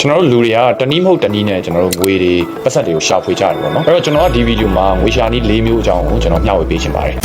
ကျွန်တော်တို့လူတွေကတနည်းမဟုတ်တနည်းနဲ့ကျွန်တော်တို့ငွေတွေပတ်သက်တွေကိုရှာဖွေကြတယ်ပေါ့နော်အဲ့တော့ကျွန်တော်ကဒီဗီဒီယိုမှာငွေရှာနည်း၄မျိုးအကြောင်းကိုကျွန်တော်မျှဝေပေးချင်ပါတယ်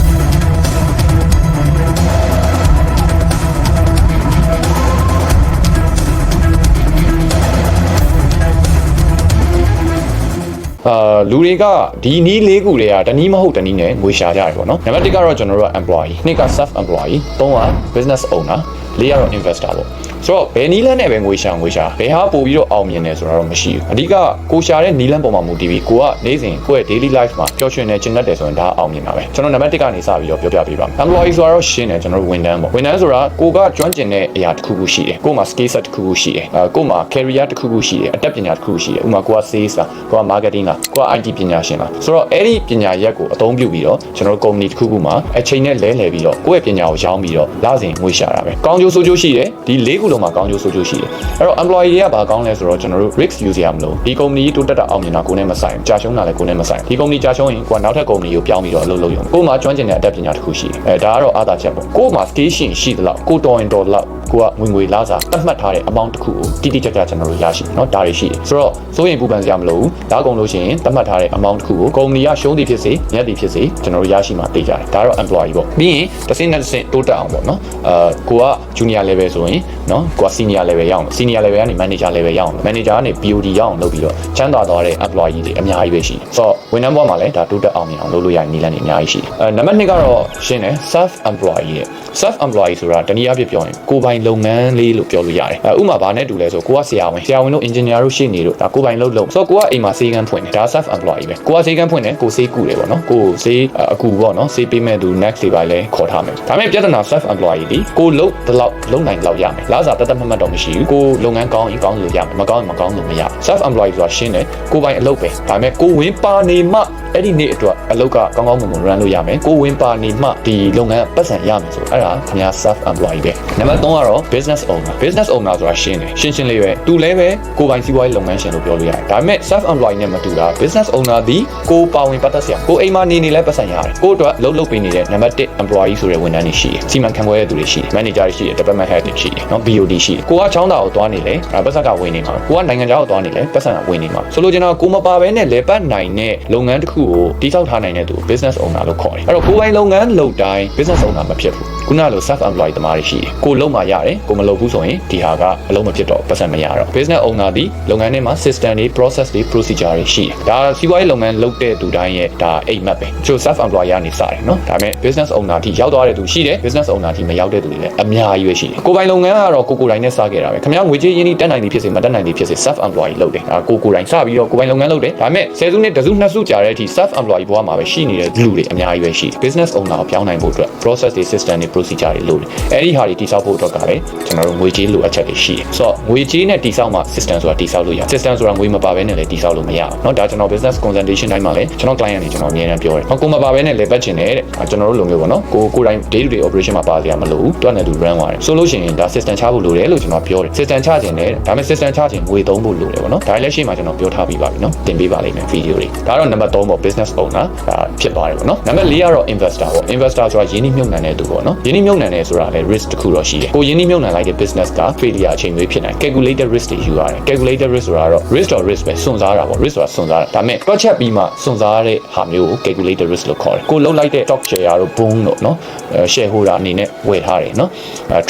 အာလူတွေကဒီနီးလေးခုတွေကတနည်းမဟုတ်တနည်းနဲ့ငွေရှာကြတယ်ပေါ့နော်နံပါတ်1ကတော့ကျွန်တော်တို့က employee နှစ်က self employee သုံးက business owner လေးကတော့ investor ပေါ့ ဆိုတော့ဘယ်နီးလန်းနဲ့ပဲငွေရှာငွေရှာဘယ်ဟာပို့ပြီးတော့အောင်မြင်တယ်ဆိုတာတော့မရှိဘူးအဓိကကိုရှာတဲ့နီးလန်းပုံမှာမူတည်ပြီးကိုကနေ့စဉ်ကိုယ့်ရဲ့ daily life မှာပျော်ရွှင်နေကျင်တတ်တယ်ဆိုရင်ဒါအောင်မြင်တာပဲကျွန်တော်နံပါတ်1ကနေစပြီးတော့ပြောပြပေးပါမယ် employee ဆိုတာတော့ရှင်းတယ်ကျွန်တော်တို့ဝန်ထမ်းပေါ့ဝန်ထမ်းဆိုတာကိုကကျွမ်းကျင်တဲ့အရာတစ်ခုခုရှိတယ်ကို့မှာ skill set တစ်ခုခုရှိတယ်အဲကို့မှာ career တစ်ခုခုရှိတယ်အတတ်ပညာတစ်ခုခုရှိတယ်ဥပမာကိုက sales လားကိုက marketing လားကိုက IT ပညာရှင်လားဆိုတော့အဲ့ဒီပညာရက်ကိုအသုံးပြုပြီးတော့ကျွန်တော်တို့ company တစ်ခုခုမှာအချိန်နဲ့လဲလှယ်ပြီးတော့ကိုယ့်ရဲ့ပညာကိုရောင်းပြီးတော့လစဉ်ငွေရှာတာပဲကောင်းကျိုးဆိုးကျိုးရှိတယ်ဒီ၄ခုလုံးမှာကောင်းကျိုးဆိုးကျိုးရှိတယ်အဲ့တော့ employee တွေကဘာကောင်းလဲဆိုတော့ကျွန်တော်တို့ risk use ရမလို့ဒီ company တိုးတက်တာအောင်မြင်တာကိုယ်နဲ့မဆိုင်ကြာရှုံးတာလည်းကိုယ်နဲ့မဆိုင်ဒီ company ကြာရှုံးရင်ကိုကနောက်ထပ် company ကိုပြောင်းပြီးတော့အလုပ်လုပ်ရုံကို့မှာကျွမ်းကျင်တဲ့အတတ်ပညာတစ်ခုရှိတယ်အဲဒါကတော့အားသာချက်ပေါ့ကို့မှာ skill ရှိရင်ရှိသလောက်ကိုတော်ရင်တော်လောက် ကိုကငွေငွေလာစားတတ်မှတ်ထားတဲ့ amount တစ်ခုကိုတိတိကျကျကျွန်တော်တို့ရရှိတယ်เนาะဒါတွေရှိတယ်ဆိုတော့စိုးရင်ပူပန်စရာမလိုဘူးဒါကုန်လို့ရှိရင်တတ်မှတ်ထားတဲ့ amount တစ်ခုကို company ကရှုံးသည်ဖြစ်စေညက်သည်ဖြစ်စေကျွန်တော်တို့ရရှိမှသိကြတယ်ဒါကတော့ employee ပေါ့ပြီးရင်တစ်စင်းနဲ့တစ်စင်းတိုးတက်အောင်ပေါ့เนาะအာကိုက junior level ဆိုရင်เนาะကိုက senior level ရအောင် senior level ကနေ manager level ရအောင် manager ကနေ BOD ရအောင်လုပ်ပြီးတော့ချမ်းသာသွားတဲ့ employee တွေအများကြီးပဲရှိတယ်ဆိုတော့ ဝန်ထမ်းဘဝမှာလည်းဒါတိုးတက်အောင်မြင်အောင်လုပ်လို့ရတဲ့နည်းလမ်းတွေအများကြီးရှိတယ်အဲနံပါတ်2ကတော့ရှင်းတယ် self employee ရဲ့ self employee ဆိုတာတနည်းအားဖြင့်ပြောရင်ကိုယ်ပိုင်လုပ်ငန်းလေးလို့ပြောလို့ရတယ်အဲဥပမာဘာနဲ့တူလဲဆိုကိုကဆရာဝန်ဆရာဝန်တို့ engineer တို့ရှေ့နေတို့ဒါကိုယ်ပိုင်လုပ်လုပ်ဆိုတော့ကိုကအိမ်မှာစေကန်းဖွင့်တယ်ဒါ self employee ပဲကိုကစေကန်းဖွင့်တယ်ကိုစေးကူတယ်ပေါ့နော်ကိုစေးအကူပေါ့နော်စေးပေးမဲ့သူ next တွေပါလဲခေါ်ထားမယ်ဒါပေမဲ့ပြဿနာ self employee ဒီကိုလုပ်တဲ့လောက်လုပ်နိုင်လောက်ရမယ်လာစားတတ်တတ်မှတ်မှတ်တော့မရှိဘူးကိုလုပ်ငန်းကောင်းရင်ကောင်းလို့ရမယ်မကောင်းရင်မကောင်းလို့မရ self employee ဆိုတာရှင်းတယ်ကိုယ်ပိုင်အလုပ်ပဲဒါပေမဲ့ကိုဝင်ပါနေမှအဲ့ဒီနေ့အတွက်အလုပ်ကကောင်းကောင်းမွန်မွန် run လို့ရမယ်ကိုဝင်ပါနေမှဒီလုပ်ငန်းပတ်စံရမယ်ဆိုအဲ့ဒါခင်ဗျာ self employee ပဲနံပါတ်3ကတော့ business owner business owner ဆိုတာရှင်းတယ်ရှင်းရှင်းလေးပဲသူလည်းပဲကိုယ်ပိုင်စီးပွားရေးလုပ်ငန်းရှင်လို့ပြောလို့ရတယ်ဒါပေမဲ့ self employee နဲ့မတူတာ business owner ဒီကိုပါဝင်ပတ်သက်စရာကိုအိမ်မှာနေနေလဲပတ်စံရတယ်ကိုအတွက်လုပ်လုပ်ပေးနေတဲ့နံပါတ်1 employee ဆိုတဲ့ဝန်ထမ်းတွေရှိတယ်စီမံခန့်ခွဲတဲ့သူတွေရှိတယ် manager တွေရှိတယ် department head တွေရှိတယ်နော် BOD ရှိတယ်ကိုကချောင်းတာကိုသွားနေလဲပတ်စံကဝင်နေမှာကိုကနိုင်ငံခြားကိုသွားနေလဲပတ်စံကဝင်နေမှာဆိုလိုချင်တာကိုမပါဘဲနဲ့လဲပတ်နိုင်တဲ့လုပ်ငန်းတစ်ခုကိုတိစောက်ထားနိုင်တဲ့သူ business owner လို့ခေါ်တယ်အဲ့တော့ကိုယ်ပိုင်လုပ်ငန်းလုပ်တိုင်း business owner မဖြစ်ဘူးခုနလို self employed တမားတွေရှိတယ်ကိုလုံးမှရတယ်ကိုမလုပ်ဘူးဆိုရင်ဒီဟာကအလုံးမဖြစ်တော့ပတ်စံမရတော့ business owner ဒီလုပ်ငန်းထဲမှာ system တွေ process တွေ procedure တွေရှိတယ်ဒါစီးပွားရေးလုပ်ငန်းလုပ်တဲ့သူတိုင်းရဲ့ဒါအိမ်မက်ပဲချို့ self employed ကနေစတယ်နော်ဒါပေမဲ့ business owner ထိရောက်သွားတဲ့သူရှိတယ် business owner ထိမရောက်တဲ့သူတွေလည်းအများကြီးပဲရှိတယ်ကိုယ်ပိုင်လုပ်ငန်းကတော့ကိုကိုယ်တိုင်နဲ့စခဲ့တာပဲခင်ဗျားငွေကြေးရင်းနှီးတက်နိုင်သည်ဖြစ်စေမတက်နိုင်သည်ဖြစ်စေ self employed လုပ်တယ်ဒါကိုကိုယ်တိုင်စပြီးတော့ကိုယ်ပိုင်လုပ်ငန်းလုပ်တယ်ဒါပေမဲ့ဆယ်စုနှစ်တစ်စုနှစ်စုကြာတဲ့အထိ self employed ဘဝမှာပဲရှိနေတဲ့လူတွေအများကြီးပဲရှိတယ် business owner ကိုပြောင်းနိုင်ဖို့အတွက် process တွေ system တွေ procedure တွေလုပ်တယ်အဲ့ဒီဟာတွေတိစောက်ဖို့အတွက်ကလည်းကျွန်တော်တို့ငွေကြေးလိုအပ်ချက်တွေရှိတယ်ဆိုတော့ငွေကြေးနဲ့တိစောက်မှ system ဆိုတာတိစောက်လို့ရ system ဆိုတာငွေမပါဘဲနဲ့လည်းတိစောက်လို့မရဘူးเนาะဒါကျွန်တော် business consultation တိုင်းမှာလည်းကျွန်တော် client တွေကျွန်တော်အမြဲတမ်းပြောတယ်ဟောကိုမပါဘဲနဲ့လည်းပတ်ချင်တယ်တဲ့ကျွန်တော်တို့လိုမျိုးပေါ့နော်ကိုကိုတိုင်း day to day operation မှာပါစရာမလိုဘူးတွက်နေသူ run သွားတယ်ဆိုလို့ရှိရင်ဒါ system ချဖို့လိုတယ်လို့ကျွန်တော်ပြောတယ် system ချခြင်းနဲ့ဒါပေမဲ့ system ချခြင်းငွေသုံးဖို့လိုတယ်ပေါ့နော်ဒါလည်းရှေ့မှာကျွန်တော်ပြောထားပြီးပါပြီနော်တင်ပေးပါလိမ့်မယ် video တွေဒါတော့ ာ့ number 3ပေါ့ business owner ဒါဖြစ်သွားတယ်ပေါ့နော် number 4ကတော့ investor ပေါ့ investor ဆိုတာရင်းနှီးမြှုပ်နှံတဲ့သူပေါ့နော်ရင်းနှီးမြှုပ်နှံတယ်ဆိုတာလည်း risk တစ်ခုတော့ရှိတယ်ကိုရင်းနှီးမြှုပ်နှံလိုက်တဲ့ business က failure အချိန်မျိုးဖြစ်နိုင် calculated risk တွေယူရတယ် calculated risk ဆိုတာတော့ risk တော့ risk ပဲစွန့်စားတာပေါ့ risk ဆိုတာစွန့်စားတာဒါပေမဲ့တွက်ချက်ပြီးမှစွန့်စားတဲ့ဟာမျိုးကို calculated risk လို့ခေါ်တယ်ကိုလုံးလိုက်တဲ့ stock share တို့ bond တို့နော် share holder အနေနဲ့ဝယ်ထားတယ်နော်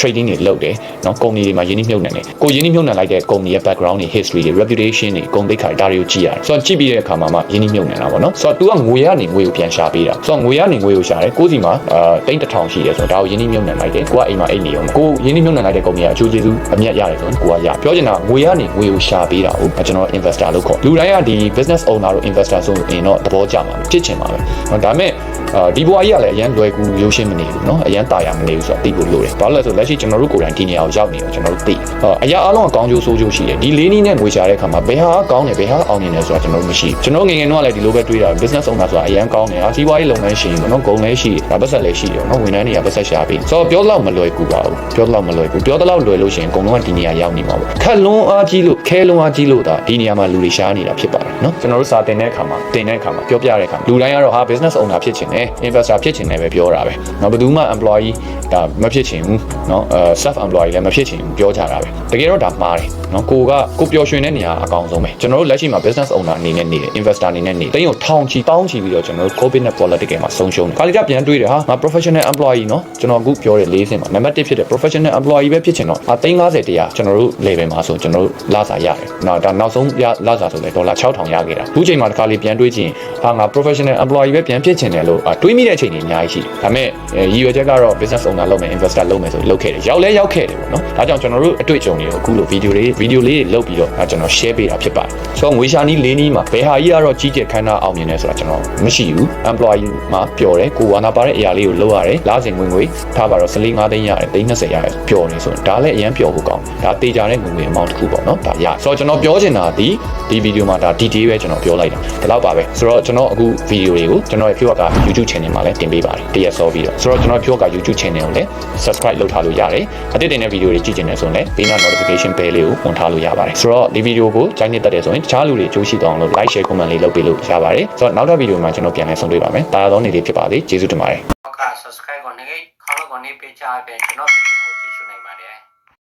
trading တွေလုပ်တယ်နော်ကုမ္ပဏီတွေမှာယင်းနှိမ့်မြုပ်နှံတယ်ကိုယင်းနှိမ့်မြုပ်နှံလိုက်တဲ့ကုမ္ပဏီရဲ့ background တွေ history တွေ reputation တွေဂုဏ်သိက္ခာတွေဒါတွေကိုကြည့်ရတယ်ဆိုတော့ကြည့်ပြီးတဲ့အခါမှာမှယင်းနှိမ့်မြုပ်နှံတာပေါ့နော်ဆိုတော့ तू ကငွေကနေငွေကိုပြန်ရှာပေးတာဆိုတော့ငွေကနေငွေကိုရှာတယ်ကိုစီမှာအာတိန်းတစ်ထောင်ရှိတယ်ဆိုတော့ဒါကိုယင်းနှိမ့်မြုပ်နှံလိုက်တယ်ကိုကအိမ်မှာအိတ်နေအောင်ကိုယင်းနှိမ့်မြုပ်နှံလိုက်တဲ့ကုမ္ပဏီကအကျိုးကျေးဇူးအမြတ်ရတယ်ဆိုရင်ကိုကရပြောချင်တာငွေကနေငွေကိုရှာပေးတာကိုကျွန်တော် investor လို့ခေါ်လူတိုင်းကဒီ business owner တို့ investor ဆိုရင်တော့သဘောကျမှာဖြစ်ချင်ပါပဲဒါပေမဲ့ အာဒီဘွားကြီးကလည်းအရန်လွယ်ကူရိုးရှင်းမနေဘူးเนาะအရန်တာယာမနေဘူးဆိုတော့သိဖို့လိုတယ်ဘာလို့လဲဆိုလက်ရှိကျွန်တော်တို့ကိုယ်တိုင်ဒီနေရာကိုရောက်နေတော့ကျွန်တော်တို့သိအရာအလုံးကကောင်းကျိုးဆိုးကျိုးရှိတယ်ဒီလေးနည်းနဲ့ငွေရှာတဲ့အခါမှာဘယ်ဟာကောင်းတယ်ဘယ်ဟာအောင်နေတယ်ဆိုတာကျွန်တော်တို့မရှိကျွန်တော်ငယ်ငယ်တော့လည်းဒီလိုပဲတွေးတာ business owner ဆိုတာအရန်ကောင်းတယ်ဟာစီးပွားရေးလုပ်ငန်းရှင်ပေါ့နော်ဂုံလည်းရှိတယ်ပတ်သက်လည်းရှိတယ်နော်ဝန်ထမ်းတွေကပတ်သက်ရှာပြီးဆိုတော့ပြောတော့မလွယ်ကူပါဘူးပြောတော့မလွယ်ကူပြောတော့လွယ်လို့ရှိရင်အကုန်လုံးကဒီနေရာရောက်နေမှာပေါ့ခက်လွန်းအားကြီးလို့ခဲလွန်းအားကြီးလို့ဒါဒီနေရာမှာလူတွေရှားနေတာဖြစ်ပါတယ်နော်ကျွန်တော်တို့စာတင်တဲ့အခါမှာတင်တဲ့အခါမှာပြောပြတဲ့အခါလူတိုင်းကတော့ဟာ business owner ဖြစ်ချင်တယ် တယ် investor ဖြစ်ချင်တယ်ပဲပြောတာပဲเนาะဘယ်သူမှ employee ဒါမဖြစ်ချင်ဘူးเนาะအဲ self employee လည်းမဖြစ်ချင်ဘူးပြောကြတာပဲတကယ်တော့ဒါမှားတယ်เนาะကိုကကိုပျော်ရွှင်တဲ့နေရာအကောင်းဆုံးပဲကျွန်တော်တို့လက်ရှိမှာ business owner အနေနဲ့နေတယ် investor အနေနဲ့နေတယ်တိတ်ကိုထောင်ချီတောင်းချီပြီးတော့ကျွန်တော်တို့ covid နဲ့ political မှာဆုံးရှုံးတယ်ခါလီကပြန်တွေးတယ်ဟာငါ professional employee เนาะကျွန်တော်အခုပြောတဲ့လေးစင်မှာနံပါတ်1ဖြစ်တဲ့ professional employee ပဲဖြစ်ချင်တော့အသိန်း50တရားကျွန်တော်တို့ level မှာဆိုကျွန်တော်တို့လာစာရတယ်เนาะဒါနောက်ဆုံးရလာစာဆိုလဲဒေါ်လာ6000ရခဲ့တာအခုချိန်မှာတစ်ခါလေးပြန်တွေးကြည့်ရင်ဟာငါ professional employee ပဲပြန်ဖြစ်ချင်တယ်လို့ တွေးမိတဲ့အချိန်တွေအများကြီးရှိတယ်ဒါပေမဲ့ရည်ရွယ်ချက်ကတော့ business owner လုပ်မယ် investor လုပ်မယ်ဆိုလုပ်ခဲ့တယ်ရောက်လဲရောက်ခဲ့တယ်ပေါ့နော်ဒါကြောင့်ကျွန်တော်တို့အတွေ့အကြုံတွေကိုအခုလို video တွေ video လေးတွေလုပ်ပြီးတော့ကျွန်တော် share ပေးတာဖြစ်ပါတယ်ဆိုတော့ငွေရှာနီးလေးနီးမှာဘယ်ဟာကြီးကတော့ကြီးကျယ်ခမ်းနားအောင်မြင်နေဆိုတာကျွန်တော်မရှိဘူး employee မှာပျော်တယ်ကိုဝါနာပါတဲ့အရာလေးကိုလုပ်ရတယ်လာစဉ်ငွေငွေထားပါတော့14 5သိန်းရတယ်သိန်း20ရတယ်ပျော်နေဆိုရင်ဒါလည်းအရင်ပျော်ဖို့ကောင်းဒါတေချာတဲ့ငွေငွေ amount တစ်ခုပေါ့နော်ဒါရဆိုတော့ကျွန်တော်ပြောချင်တာဒီဒီ video မှာဒါ detail ပဲကျွန်တော်ပြောလိုက်တာဒီလောက်ပါပဲဆိုတော့ကျွန်တော်အခု video တွေကိုကျွန်တော်ရဲ့ Pure က YouTube channel မှာလည်းတင်ပေးပါတယ်တရက်စောပြီးတော့ဆိုတော့ကျွန်တော် Pure က YouTube channel ကိုလည်း subscribe လုပ်ထားလို့ရတယ်အသစ်တင်တဲ့ video တွေကြည့်ချင်တယ်ဆိုရင်လည်းဘေးနား notification bell လေးကိုဝန်ထားလို့ရပါတယ်ဆိုတော့ဒီ video ကိုကြိုက်နေတတ်တယ်ဆိုရင်တခြားလူတွေကြိုးရှိတော့အောင်လို့ like share comment လေးလုပ်ပေးလို့ရပါတယ်ဆိုတော့နောက်တဲ့ video မှာကျွန်တော်ပြန်လည်ဆုံတွေ့ပါမယ်တာယာသောနေ့လေးဖြစ်ပါစေကျေးဇူးတင်ပါတယ်နောက်က subscribe ကိုနေခိုင်းခေါင်းလောက်ကိုနေပေးချအပြင်ကျွန်တော်ဗီဒီယို